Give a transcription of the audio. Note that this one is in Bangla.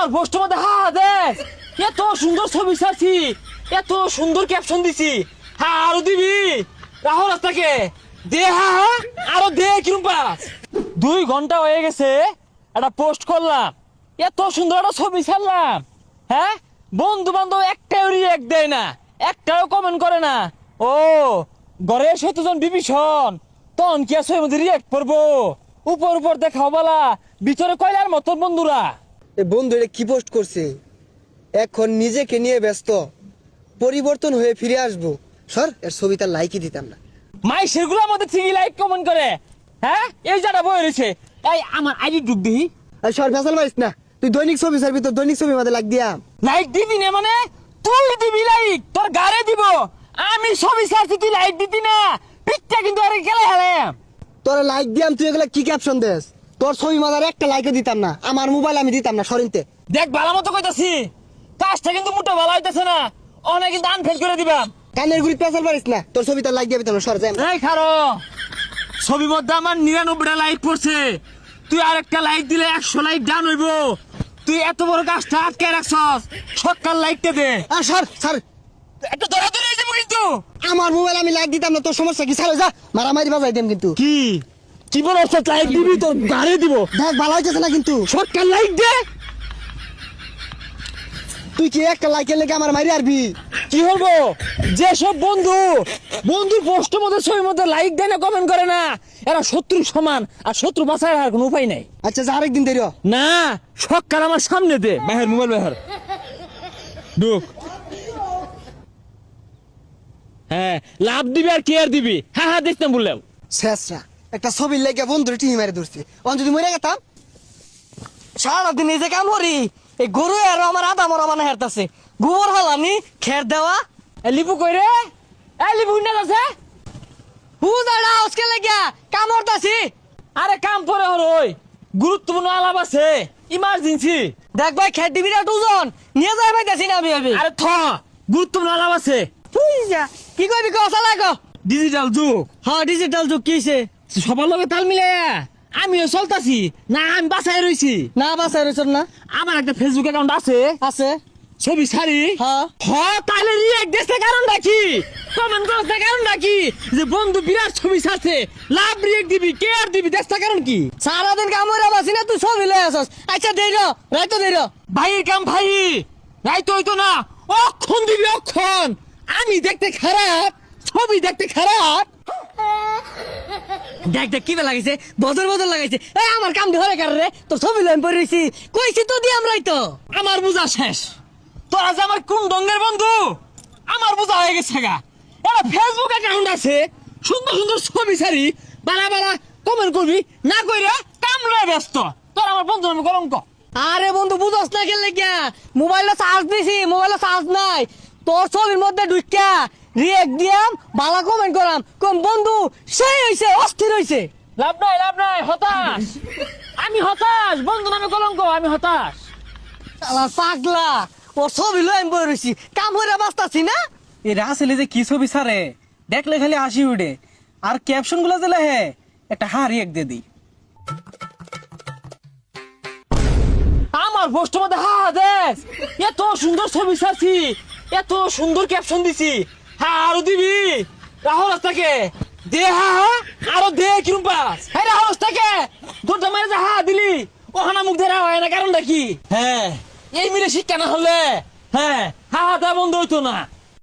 আমার পোস্ট মধ্যে হা দেখ। এত সুন্দর ছবি ছাড়ছি, এত সুন্দর ক্যাপশন দিছি। হা, আরও দিবি? রাহুল রাস্তাকে দে, হা হা, আরও দে, কিরম পাস। দুই ঘণ্টা হয়ে গেছে, একটা পোস্ট করলাম। এত সুন্দর একটা ছবি ছাড়লাম হ্যাঁ? বন্ধু বান্ধব একটাও রিয়েক্ট দেয় না, একটাও কমেন্ট করে না। ও ঘরের সত্যজন বিভীষণ, তখন কি আছে মধ্যে রিয়েক্ট করব? উপর উপর দেখাও বালা, ভিতরে কয়লার মতন বন্ধুরা। বন্ধু এটা কি পোস্ট করছে? এখন নিজেকে নিয়ে ব্যস্ত। পরিবর্তন হয়ে ফিরে আসব। সর এর ছবি তার লাইকই দিতাম না। মাই সেগুলো আমাদের ঠিকই লাইক কমেন্ট করে। হ্যাঁ? এই যারা বই রয়েছে। এই আমার আইডি ডুব দিই আর সর ফেসাল মারিস না। তুই দৈনিক ছবি ছাড়বি তোর দৈনিক ছবি মাঝে লাগ দিয়া। লাইক দিবি না মানে? তুই দিবি লাইক তোর গাড়ে দিব। আমি ছবি ছাড়ছি তুই লাইক দিতি না। পিকটা কিন্তু আরে খেলে হেলাম তোরা লাইক দিয়াম তুই এগুলা কি ক্যাপশন দেস? তোর ছবি মাঝার একটা লাইকও দিতাম না আমার মোবাইল আমি দিতাম না সরিনতে। দেখ ভালো মতো কইতাছি। কাজটা কিন্তু মোটা ভালো হইতাছে না। অনেক কিন্তু আনফেল করে দিবাম কানের গুড়ি পেঁচাল পারিস না তোর ছবি তার লাইক দিয়ে দিতাম না সর যাই এই খারো ছবি মধ্যে আমার নিরানব্বইটা লাইক পড়ছে। তুই আর একটা লাইক দিলে একশো লাইক ডান হইব। তুই এত বড় কাজটা আটকে রাখছস সকাল লাইকটা দে। আর সর সর। একটা ধরা ধরে যাব কিন্তু। আমার মোবাইল আমি লাইক দিতাম না তোর সমস্যা কি? ছাড়ো যা মারামারি বাজাই দেম কিন্তু। কি? কি বলো লাইক দিবি তোর গাড়ি দিব। দেখ ভালো হইতেছে না কিন্তু। সকাল লাইক দে। তুই কি একটা লাইকের লেগে আমার মারি আরবি? কি হব যেসব বন্ধু বন্ধু পোস্ট মধ্যে ছবির মধ্যে লাইক দেয় না কমেন্ট করে না এরা শত্রু সমান আর শত্রু বাঁচার আর কোনো উপায় নাই। আচ্ছা যা আরেকদিন দেরি। না সকাল আমার সামনে দে। বাহের মোবাইল বাহের ঢুক। হ্যাঁ লাভ দিবি আর কেয়ার দিবি। হ্যাঁ হ্যাঁ দেখতাম বললাম। শেষরা একটা ছবির লেগে বন্ধুরে টিহি মারি ধরছে। অন যদি মরে গেতাম? সারাদিন এই যে কাম করি এই গরু আর আমার আদা মরা মানে হেরতাছে। গোবর হালানি খের দেওয়া। এ লিপু কই রে? এ লিপু না আছে হু দাঁড়া আজকে লাগিয়া কাম করতাছি আরে কাম পরে হল ওই। গুরুত্বপূর্ণ আলাপ আছে। ইমার্জেন্সি দেখ ভাই খের দিবি না দুজন? নিয়ে যাই ভাই পাইতাছি না আমি আমি আরে থ গুরুত্বপূর্ণ আলাপ আছে। তুই যা। কি কইবি কো চালাই কো ডিজিটাল যুগ। হ্যাঁ ডিজিটাল যুগ কিছে সবার লগে তাল মিলে। আমিও চলতাছি না আমি বাসায় রইছি। না বাসায় রইছ না। আমার একটা ফেসবুক অ্যাকাউন্ট আছে। আছে। ছবি ছাড়ি। হ্যাঁ। হ তাহলে রিয়েক্ট দেশে কারণ নাকি? কমেন্ট করতে কারণ নাকি? যে বন্ধু বিরাট ছবি ছাড়ছে লাভ রিয়েক্ট দিবি কেয়ার দিবি দেশটা কারণ কি? সারাদিন কাম করে বাসি না তুই সব মিলে আসস। আচ্ছা দেই র রাইতো দেই র ভাইয়ের কাম ভাই রাই তো হইতো না। অক্ষণ দিবি অক্ষণ। আমি দেখতে খারাপ ছবি দেখতে খারাপ। দেখ দেখ কি লাগাইছে বদল বদল লাগাইছে এই আমার কাম ধরে কার রে? তোর ছবি লাইন রইছি। কইছি তো দি আমরাই তো। আমার বোঝা শেষ। তোরা যে আমার কোন ডঙ্গের বন্ধু? আমার বোঝা হয়ে গেছে গা। এটা ফেসবুক অ্যাকাউন্ট আছে। সুন্দর সুন্দর ছবি ছাড়ি। বালা বালা কমেন্ট করবি। না কইরা কাম লয়ে ব্যস্ত। তোর আমার বন্ধু আমি কলঙ্ক আরে বন্ধু বুঝস না খেলে গিয়া। মোবাইলে চার্জ দিছি মোবাইলে চার্জ নাই। তোর ছবির মধ্যে ঢুকিয়া রিয়েক্ট দিয়াম ভালো কমেন্ট করাম। কম বন্ধু সেই হইছে অস্থির হইছে। লাভ নাই লাভ নাই হতাশ। আমি হতাশ বন্ধু নামে কলঙ্ক আমি হতাশ। পাগলা ও ছবি লই আমি বই রইছি। কাম হইরা বাঁচতাছি না? যে কি ছবি ছাড়ে দেখলে খালি হাসি উঠে। আর ক্যাপশনগুলো দিলে হে একটা হারি এক দিয়ে দিই। আমার পোস্ট মধ্যে হা দেখ এত সুন্দর ছবি ছাড়ছি এত সুন্দর ক্যাপশন দিছি। হ্যাঁ আরও দিবি? রাহুল রাস্তাকে। দে হা হা আরও দে, কিরম পাস? হ্যাঁ রাহুল রাস্তাকে। দুটো মারে যা হা দিলি। ওখানে মুখ ধরা হয় না, কারণটা কি? হ্যাঁ এই মিলে শিক্ষা না হলে? হ্যাঁ হা হা তা বন্ধ হইতো না।